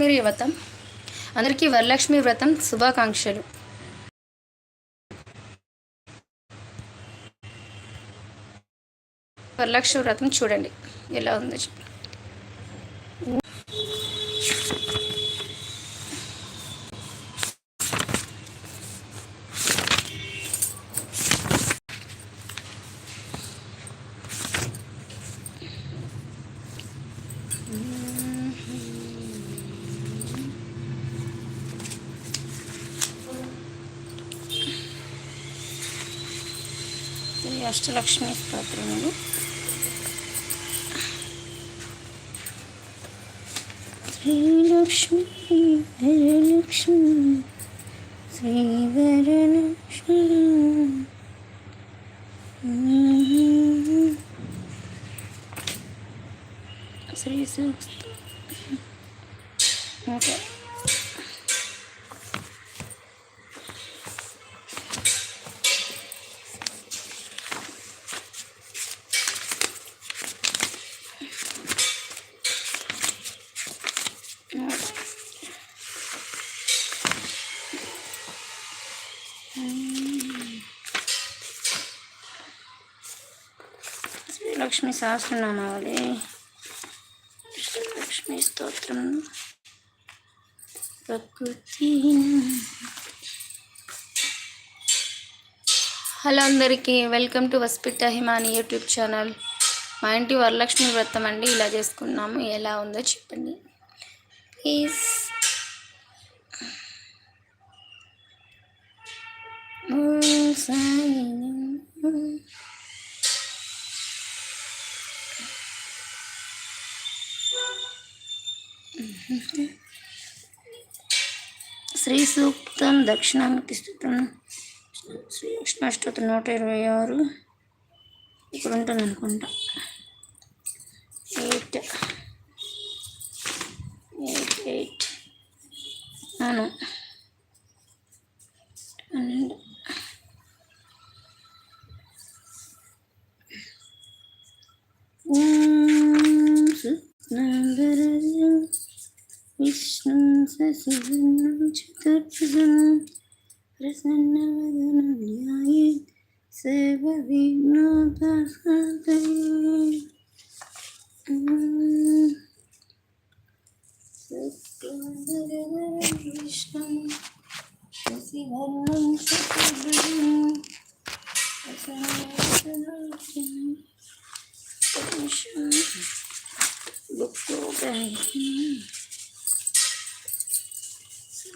మీరు వ్రతం అందరికీ వరలక్ష్మి వ్రతం శుభాకాంక్షలు. వరలక్ష్మి వ్రతం చూడండి ఎలా ఉందో చెప్పి. ఇది అష్టలక్ష్మి స్తోత్రములు శ్రీలక్ష్మి హరలక్ష్మి శ్రీవరలక్ష్మి శ్రీ సూక్త ఓకే లక్ష్మి సహస్రనామావళి శ్రీలక్ష్మి స్తోత్రం. ప్రకృతి. హలో అందరికీ వెల్కమ్ టు వస్పిట్ట హిమాని యూట్యూబ్ ఛానల్. మా ఇంటి వరలక్ష్మి వ్రతం అండి ఇలా చేసుకున్నాము. ఎలా ఉందో చెప్పండి. ప్లీజ్. సాయి శ్రీ సూక్తం దక్షిణామూర్తి స్తోత్రం శ్రీ అష్టాష్టోత్తరం నూట ఇరవై ఆరు. ఇక్కడ ఉంటుంది అనుకుంటా. ఎయిట్. Eight eight. అవును. పన్నెండు ఓం प्रसन्नं चतुर्भुजं प्रसन्नवदनं ध्यायेत् सर्वविघ्नोपहृदये शुक्लाङ्गरविष्णं शशिवर्णं चतुर्भुजं ధ్యాయేత్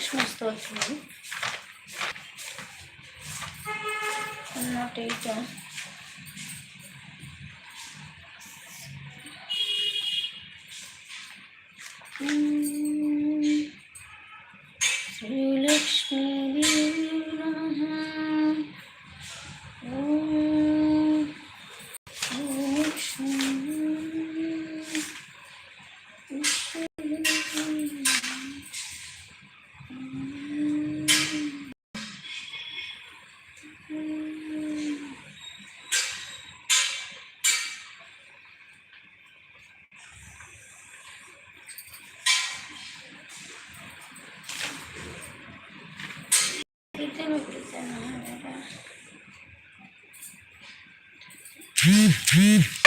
అష్టలక్ష్మి స్తోత్రం not eight ¡Vo! ¡Vo!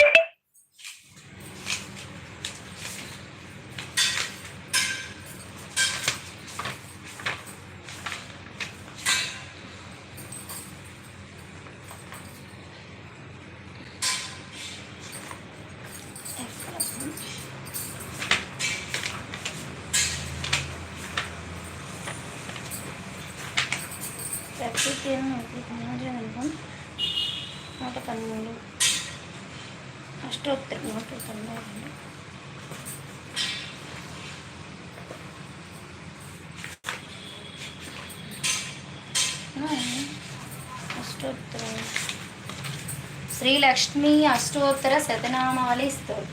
Srilakshmi అష్టోత్తర శతనామాలి స్తోత్రం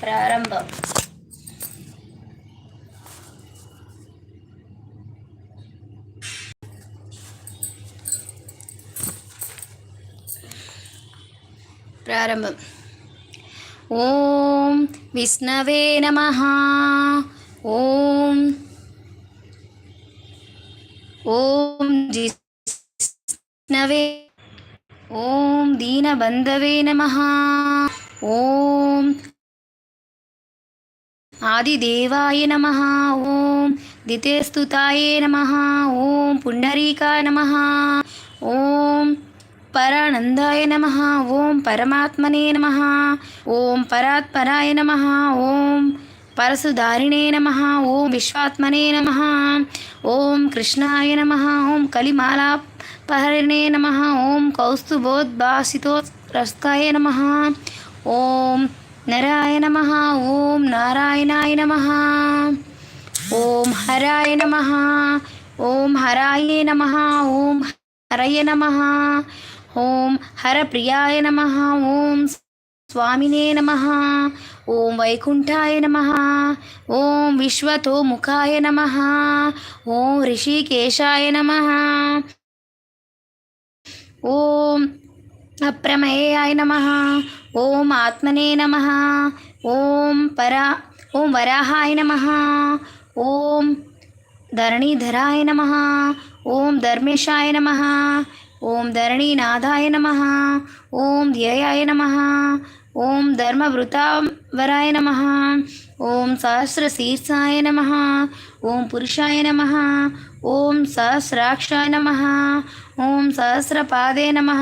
ప్రారంభం. ప్రారంభం. ఓం విష్ణవే నమ. ఓం ఓం జిష్ణవే ఓం దీనబంధవే నమ. ఓం ఆదిదేవాయ నమ. ఓం దితేస్తుతాయే నమ. ఓం పుండరీకాయ నమ. ఓం పరానందాయ నమ. ఓం పరమాత్మనే నమ. ఓం పరాత్పరాయ నమ. ఓం పరసుదారిణే నమ ఓం విశ్వాత్మనే నమ ఓం కృష్ణాయ నమ ఓం కలిమాలాపహరిణే నమ ఓం కౌస్తుభోద్భాసితోత్రస్కాయ నమ ఓం నరాయ నమ ఓం నారాయణాయ నమ ఓం హరాయ నమ ఓం హరాయ నమ ఓం హరయ నమ ఓం హరప్రియాయ నమ ఓం స్వామినే నమ. ఓం వైకుంఠాయ నమ. ఓం విశ్వతోముఖాయ నమ. ఓం ఋషికేశాయ నమ. ఓం అప్రమేయాయ నమ. ఓం ఆత్మనే నమ. ఓం పరా ఓం వరాహాయ నమ. ఓం ధరణీధరాయ నమ. ఓం ధర్మేశాయ నమ. ఓం ధరణీనాథాయ నమ ఓం ధ్యేయాయ నమ ఓం ధర్మవృతావరాయ నమ ఓం సహస్రశీర్షాయ నమ ఓం పురుషాయ నమ ఓం సహస్రాక్షాయ నమ ఓం సహస్రపాదే నమ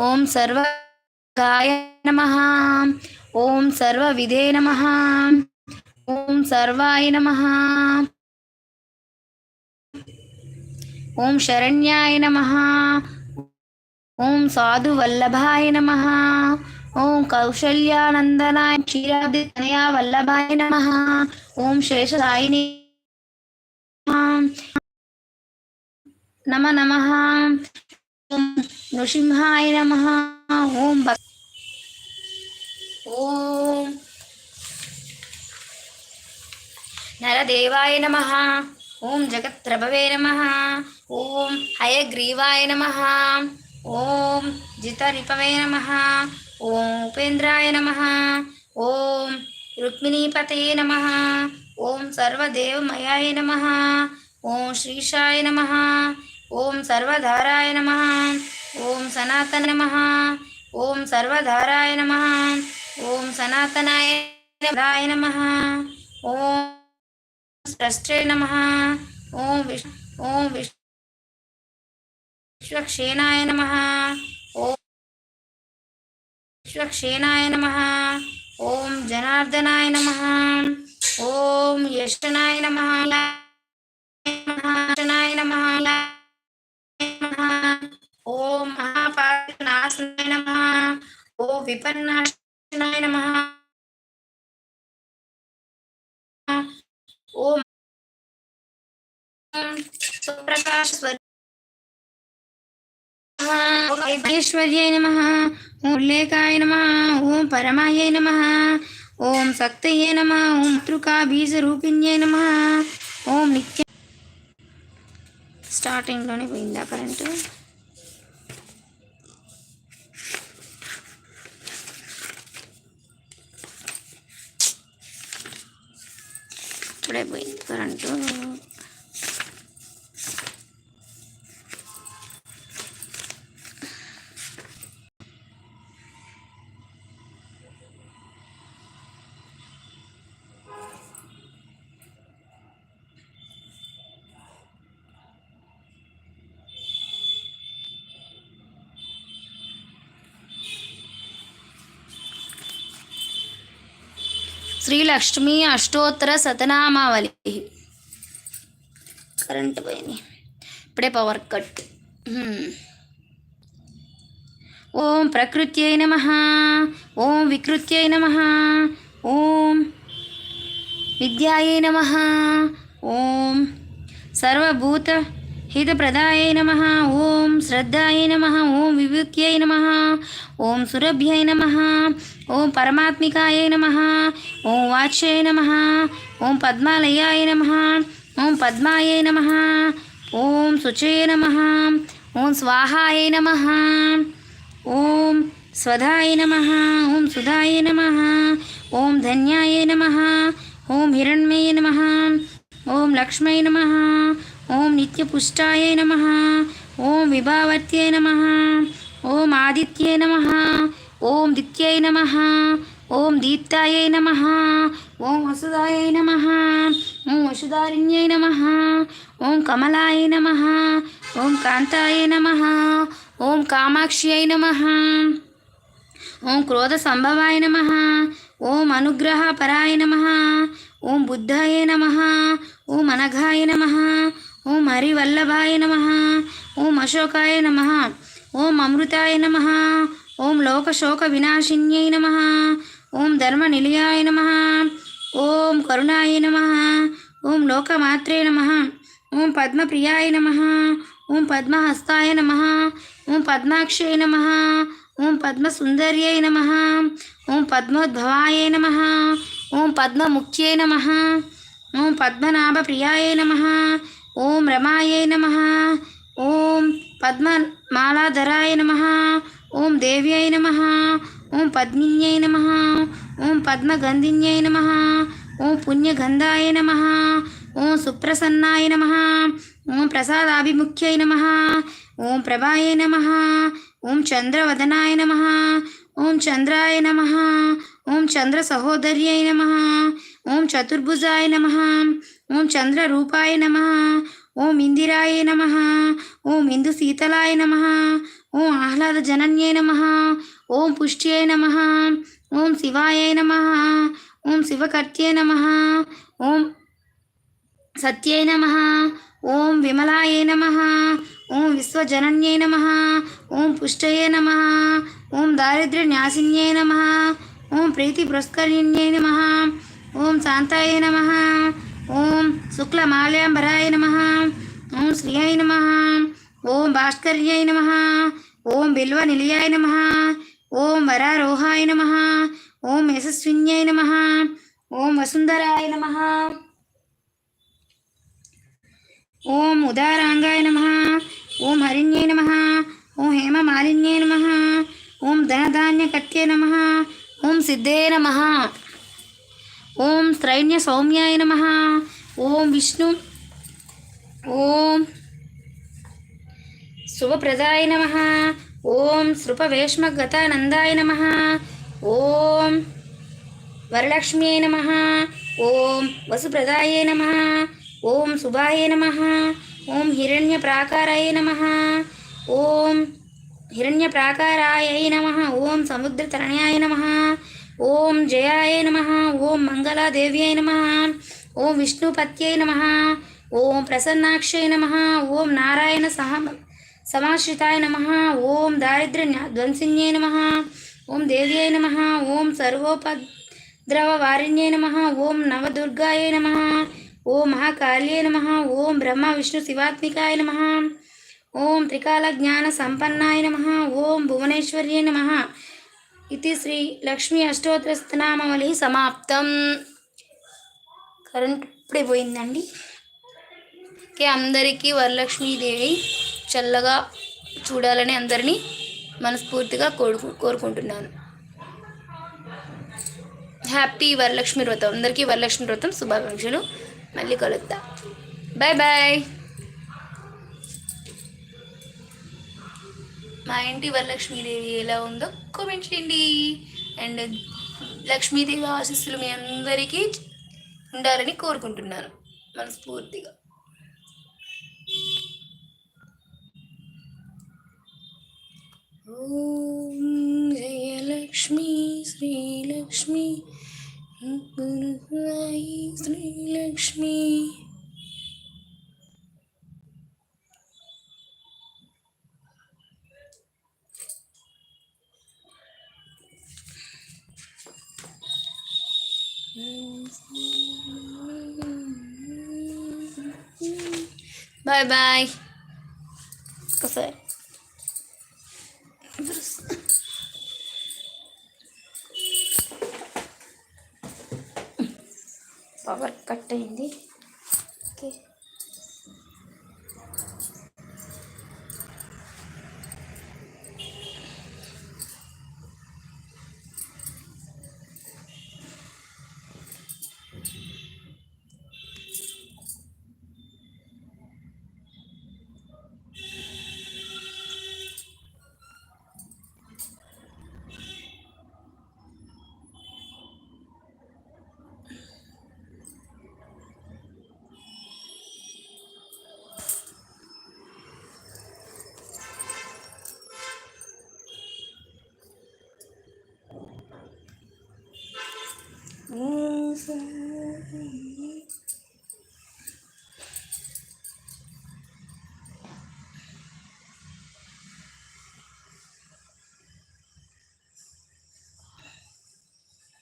ఓం సర్వగాయ నమ ఓం సర్వవిధే నమ ఓం సర్వాయ నమ ఓం శరణ్యాయ నమ. ఓం సాధు వల్లభాయ నమ. ఓం కౌశల్యానందనాయ క్షీరాబ్దితనయా వల్లభాయ నమ. ఓం శేషదాయిని నమ నమ. ఓం నృసింహాయ నమ. ఓం భక్ ఓం నరదేవాయ నమ. ఓం జగత్ప్రభవే నమ ఓం హయగ్రీవాయ నమ ఓం జితరిపవే నమ ఓం ఉపేంద్రాయ నమ ఓం రుక్మిణీపతయే నమ ఓం సర్వదేవమయాయ నమ ఓం శ్రీషాయ నమ ఓం సర్వధారాయ నమ ఓం సనాతన నమ ఓం సర్వధారాయ నమ ఓం సనాతనాయ నమ ఓం స్రష్ట్రే నమ ఓం విష్ ఓం విష్ విశ్వక్షేణాయ నమ ఓం విశ్వక్షేణాయ నమ ఓం జనార్దనాయ నమ ఓం యష్టనాయ నమ యష్టనాయ నమ ఓం మహాపాశనాశనాయ నమ ఓ విపన్నాశనాయ నమ ఓం సుప్రకాశ ఐశ్వర్యాయ నమ ఓం ఉల్లేఖాయ నమ ఓం పరమాయ నమ ఓం శక్తయే నమ ఓం తృకా బీజరూపిణ్యై నమ ఓం నిత్య స్టార్టింగ్లోనే పోయిందా కరెంటు? ఇప్పుడే పోయింది కరెంటు. లక్ష్మీ అష్టోత్తర సతనామావళి. కరెంట్ పోయింది. ఇప్పుడే పవర్ కట్. ఓం ప్రకృత్యై నమ. ఓం వికృత్యై నమ. ఓం విద్యాయై నమ. ఓం సర్వభూత హితప్రదాయై నమ ఓం శ్రద్ధాయై నమ ఓం వివేక్యై నమ ఓం సురభ్యై నమ ఓం పరమాత్మికాయై నమ ఓం వాచ్యై నమ ఓం పద్మాలయాయ నమ ఓం పద్మాయై నమ ఓం శుచయ నమ ఓం స్వాహాయ నమ ఓం స్వధాయ నమ ఓం సుధాయ నమ ఓం ధన్యాయ నమ ఓం హిరణ్మయ నమ ఓం లక్ష్మయ నమ ఓం నిత్యపుష్టాయ నమ ఓం విభావర్త్యై నమ ఓం ఆదిత్యై నమ ఓం దిత్యై నమ ఓం దీప్తాయై నమ ఓం వసుదాయై నమ ఓం వసుధారిణ్యై నమ ఓం కమలాయ నమ ఓం కాంతాయ నమ ఓం కామాక్ష్యై నమ ఓం క్రోధ సంభవాయ నమ ఓం అనుగ్రహ పరాయ నమ ఓం బుద్ధాయ నమ ఓం అనఘాయ నమ ఓం హరివల్లభాయ నమ ఓం అశోకాయ నమ ఓం అమృతాయ నమ ఓం లోకశోక వినాశిన్యై నమ ఓం ధర్మనిలయాయ నమ ఓం కరుణాయ నమ ఓం లోకమాత్రే నమ ఓం పద్మప్రియాయ నమ ఓం పద్మహస్తాయ నమ ఓం పద్మాక్షయ నమ ఓం పద్మసుందర్యై నమ ఓం పద్మోద్భవాయ నమ ఓం పద్మముఖ్యై నమ ఓం పద్మనాభప్రియాయ నమ ఓం రమాయై నమ ఓం పద్మమాలాధరాయ నమ ఓం దేవ్యై నమ ఓం పద్మిన్యై నమ ఓం పద్మగంధిన్యై నమ ఓం పుణ్యగంధాయ నమ ఓం సుప్రసన్నాయ నమ ఓం ప్రసాదాభిముఖ్యై నమ ఓం ప్రభాయ నమ ఓం చంద్రవదనాయ నమ ఓం చంద్రాయ నమ ఓం చంద్ర సహోదర్యై నమ ఓం చతుర్భుజాయ నమ ఓం చంద్రరూపాయ నమ ఓం ఇందిరాయ నమ ఓం ఇందు శీతలాయ నమ ఓం ఆహ్లాద జనన్యే నమ ఓం పుష్ట్యే నమ ఓం శివాయ నమ ఓం శివకర్త్యే నమ ఓం సత్యే నమ ఓం విమలాయ నమ ఓం విశ్వజనన్యే నమ ఓం పుష్టయే నమ ఓం దారిద్ర్యన్యాసిన్యై నమ ఓం ప్రీతి పురస్కరిణ్యే నమ ఓం శాంతాయ నమ ఓం శుక్లమాల్యాంబరాయ నమ ఓం శ్రీయై నమ ఓం భాస్కర్యాయ నమ ఓం బిల్వ నిలయాయ నమ ఓం వరారోహాయ నమ ఓం యశస్విన్యాయ నమ ఓం వసుంధరాయ నమ ఓం ఉదారాంగాయ నమ ఓం హరిణ్యై నమ ఓం హేమమాలిన్యై నమ ఓం ధనధాన్యకట్యై నమ ఓం సిద్ధే నమ ఓం త్రైణ్య సౌమ్యాయ నమ ఓం విష్ణు ఓం శుభప్రదాయ నమ ఓం సృపవేష్మగతానందాయ నమ ఓం వరలక్ష్మ్యై నమ ఓం వసుప్రదాయే నమ ఓం శుభాయ నమ ఓం హిరణ్యప్రాకారాయ నమ ఓం హిరణ్యప్రాకారాయ నమ ఓం సముద్రతరణ్యాయ నమ ఓం జయాయ నమ ఓం మంగళాదేవ్యై నమ ఓం విష్ణుపత్యై నమ ఓం ప్రసన్నాక్షై నమ ఓం నారాయణ సహ సమాశ్రితాయ నమ ఓం దారిద్ర్య ధ్వంసిన్యై నమ ఓం దేవ్యై నమ ఓం సర్వోపద్రవవారిణ్యై నమ ఓం నవదుర్గాయ నమ ఓం మహాకాళ్యై నమ ఓం బ్రహ్మ విష్ణు శివాత్మికాయ నమ ఓం త్రికాలజ్ఞాన సంపన్నాయ నమ ఓం భువనేశ్వర్యై నమ ఇది శ్రీ లక్ష్మీ అష్టోత్తరస్తనామవళి సమాప్తం కరెంట్ ఇప్పుడే పోయిందండి. ఓకే అందరికీ వరలక్ష్మీదేవి చల్లగా చూడాలని అందరినీ మనస్ఫూర్తిగా కోరుకు కోరుకుంటున్నాను. హ్యాపీ వరలక్ష్మి వ్రతం. అందరికీ వరలక్ష్మి వ్రతం శుభాకాంక్షలు. మళ్ళీ కలుద్దాం. బాయ్ బాయ్ మా ఇంటి వరలక్ష్మీదేవి ఎలా ఉందో కామెంట్ చేయండి. అండ్ లక్ష్మీదేవి ఆశీస్సులు మీ అందరికీ ఉండాలని కోరుకుంటున్నాను. మనస్ఫూర్తిగా. ఓం జయలక్ష్మి శ్రీలక్ష్మి శ్రీలక్ష్మి బాయ్ బాయ్ ఒకసారి పవర్ కట్ అయింది. ఓకే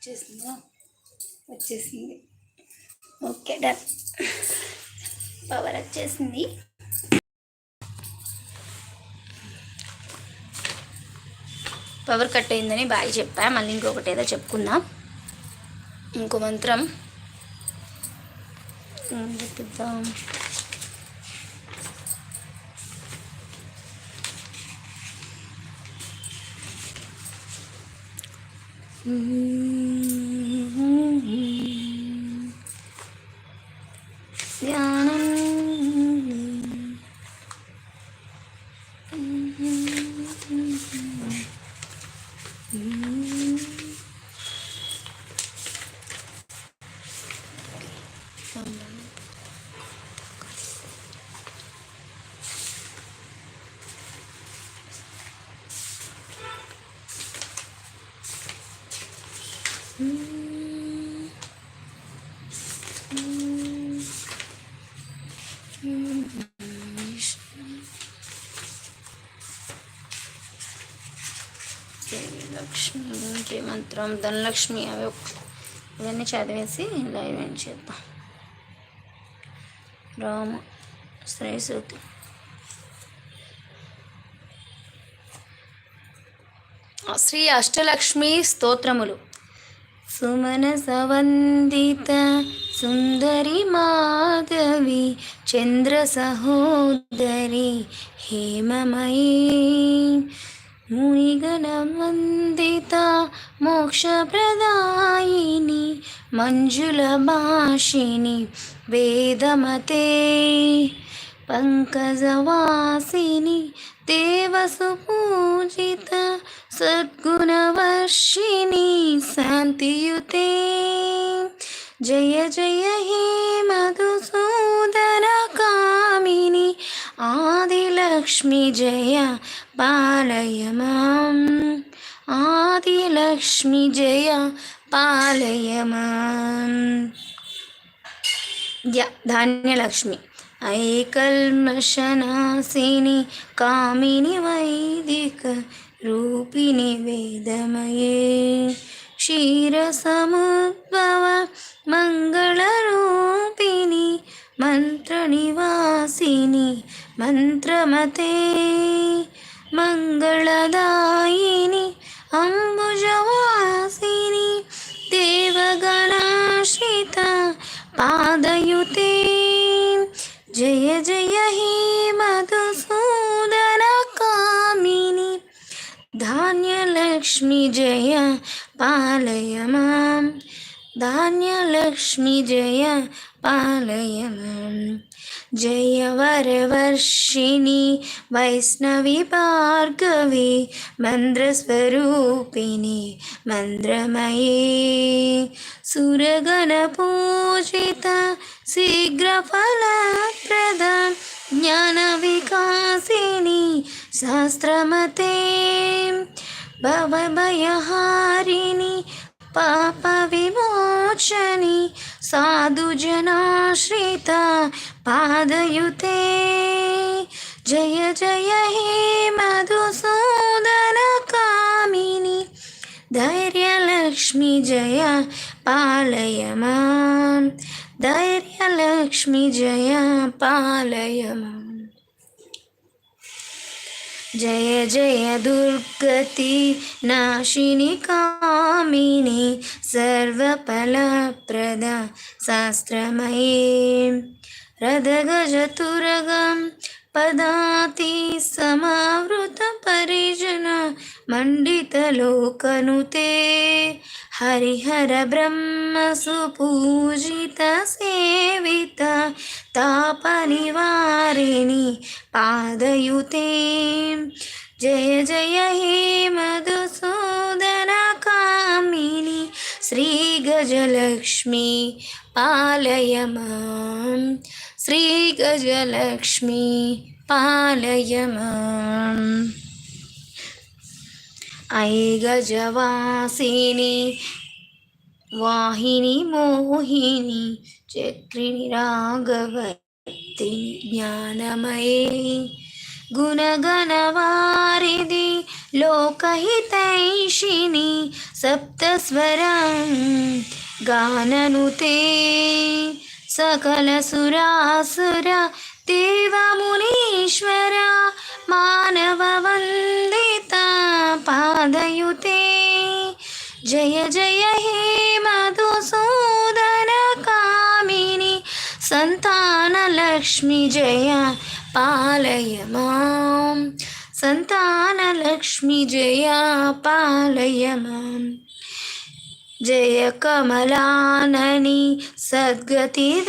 వచ్చేసిందా? వచ్చేసింది. Okay done. పవర్ వచ్చేసింది. పవర్ కట్ అయిందని బాగా చెప్పా. మళ్ళీ ఇంకొకటి ఏదో చెప్పుకుందాం. ఇంకో మంత్రం. చెప్తాం Mm-hmm. లక్ష్మి ఇంటి మంత్రం ధనలక్ష్మి అవి ఒక- ఇవన్నీ చదివేసి లైవ్ ఏం చేద్దాం. రామ శ్రేయసూతి శ్రీ అష్టలక్ష్మి స్తోత్రములు. సుమన సవందిత సుందరి మాధవి చంద్ర సహోదరి హేమమయీ. మునిగణవందిత మోక్షప్రదాయిని మంజుల భాషిని వేదమతే పంకజవాసిని దేవసుపూజిత సద్గుణవర్షిణి శాంతియుతే. జయ జయ హే మధుసూదన కామిని ఆదిలక్ష్మి జయ పాలయమాం ఆదిలక్ష్మి జయ పాలయమాం ధాన్యలక్ష్మి ఐకల్మశనాశిని కామిని వైదిక రూపిణి వేదమయే క్షీరసముద్భవ మంగళరూపిణి మంత్రనివాసిని మంత్రమతే मङ्गलदायिनि अम्बुजवासिनि देवगणाश्रिता पादयुते जय जय हे मधुसूदरकामिनि धान्यलक्ष्मि जय पालय मां धान्यलक्ष्मि जय జయ పాలయ మాం జయ వరవర్షిణి వైష్ణవి భార్గవి మంద్రస్వరూపిణి మంద్రమయే సురగణ పూజిత శీఘ్రఫలప్రద పాప విమోచని సాధుజనాశ్రిత పాదయుతే జయ జయ హే మధుసూదన కామిని ధైర్యలక్ష్మి జయ పాలయమా ధైర్యలక్ష్మి జయ పాలయమా జయ జయ దుర్గతి నాశిని కామిని సర్వఫలప్రద శాస్త్రమయీ. రథగజతురగం పదాతి సమావృత పరిజన మండితలోకనుతే హరిహర బ్రహ్మ సుపూజిత సేవిత తాప నివారిణి పాదయుతే. జయ జయ హే మధుసూదన కామిని శ్రీ గజలక్ష్మి పాలయ श्री गजलक्ष्मी पालय माम् ऐ गजवासिनि, वाहिनि, मोहिनि चक्रिणि राघवति, ज्ञानमये। गुणगणवारिधि, लोकहितैषिणि, सप्तस्वरं, गाननुते। సకల సురాసుర దేవమునీశ్వర మానవ వందిత పాదయుతే. జయ జయ హే మధుసూదన కామిని సంతానలక్ష్మి జయ పాలయ మాం సంతానలక్ష్మి जयकमलाननि सद्गतिदायिनि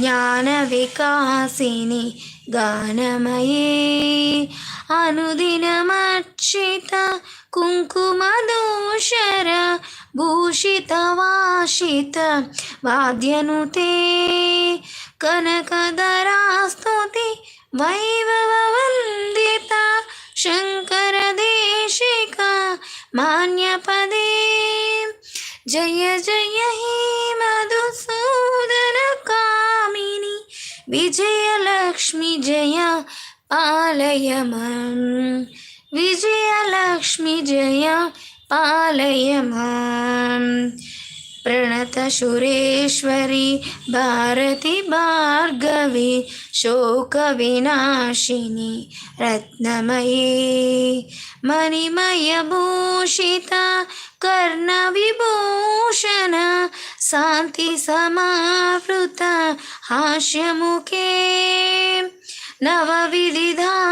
ज्ञानविकासिनि गानमये अनुदिनमर्चित कुङ्कुमदूषर भूषितवाषित वाद्यनुते कनकदरास्तुति वैभववन्दिता शङ्करदेशिका భూషితవాషిత వాద్యనుతే కనకధరాస్తుతి వైభవవందిత శంకరదేశిక మాన్యపదే జయ జయ హే మధుసూదన కామిని విజయలక్ష్మి జయ प्रणतशुरेश्वरि भारति भार्गवी शोकविनाशिनि रत्नमयी मणिमयभूषिता कर्णविभूषण शान्तिसमावृत हास्यमुखे नवविदिधायिनि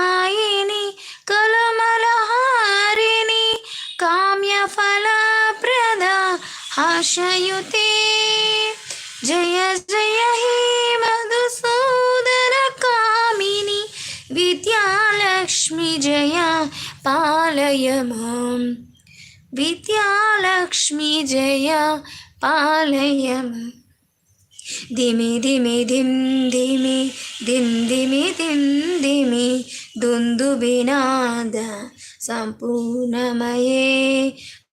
कलमलहारिणि काम्यफलप्रदा ఆశయుతే జయ జయ హే మధుసూదన కామిని విద్యాలక్ష్మి జయ పాలయ మాం విద్యాలక్ష్మి జయ పాలయ దిమి దిమి దిమ్ దిమి దిమ్ దిమి దిమ్ దిమి దుందుబినాద సంపూర్ణమయే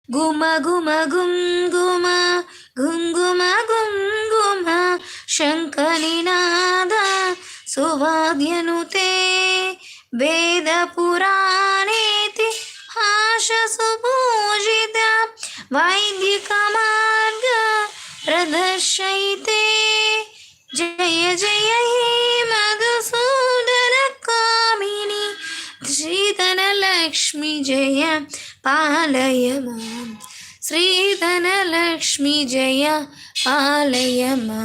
கும கும கும் கும குங்கும குங்கும शङ्कनिनाद सुवाद्यनुते वेदपुराणेति हाशसुपूजित वैदिकमार्ग प्रदर्शयिते जय जय हे मधुसूदनकामिनि श्रीधनलक्ष्मि जय జయ శ్రీధనలక్ష్మి జయ పాలయమా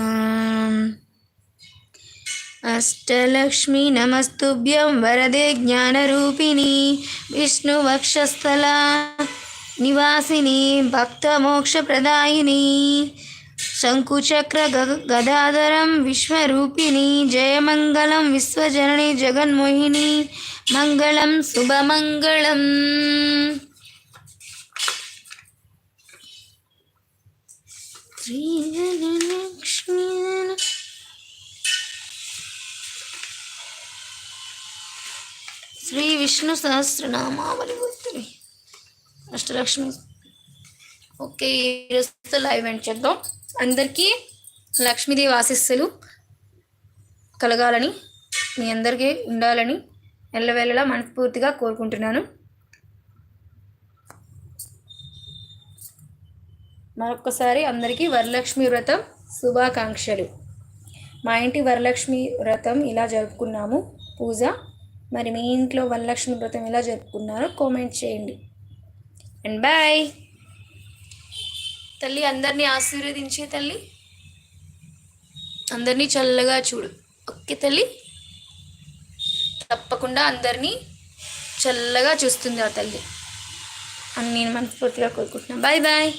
అష్టలక్ష్మి నమస్తుభ్యం వరదే జ్ఞానరూపిణి విష్ణువక్షస్థల నివాసిని భక్తమోక్షప్రదాయిని శంకుచక్ర గ- గదాధరం విశ్వరూపిణి జయమంగళం విశ్వజనని జగన్మోహిని మంగళం శుభమంగళం. శ్రీలక్ష్మీ శ్రీ విష్ణు సహస్రనామావళి గుర్తుని అష్టలక్ష్మి ఓకే ఈరోజుతో లైవ్ ఎండ్ చేద్దాం. అందరికీ లక్ష్మీదేవి ఆశీస్సులు కలగాలని మీ అందరికీ ఉండాలని ఎల్లవేళలా మనస్ఫూర్తిగా కోరుకుంటున్నాను. మరొకసారి అందరికీ వరలక్ష్మి వ్రతం శుభాకాంక్షలు. మా ఇంటి వరలక్ష్మి వ్రతం ఇలా జరుపుకున్నాము. పూజ. మరి మీ ఇంట్లో వరలక్ష్మి వ్రతం ఎలా జరుపుకున్నారో కామెంట్ చేయండి. And bye. తల్లి అందరినీ ఆశీర్వదించే తల్లి. అందరినీ చల్లగా చూడు. ఓకే తల్లి? తప్పకుండా అందరినీ చల్లగా చూస్తుంది ఆ తల్లి. అని నేను మనస్ఫూర్తిగా కోరుకుంటున్నాను. Bye bye.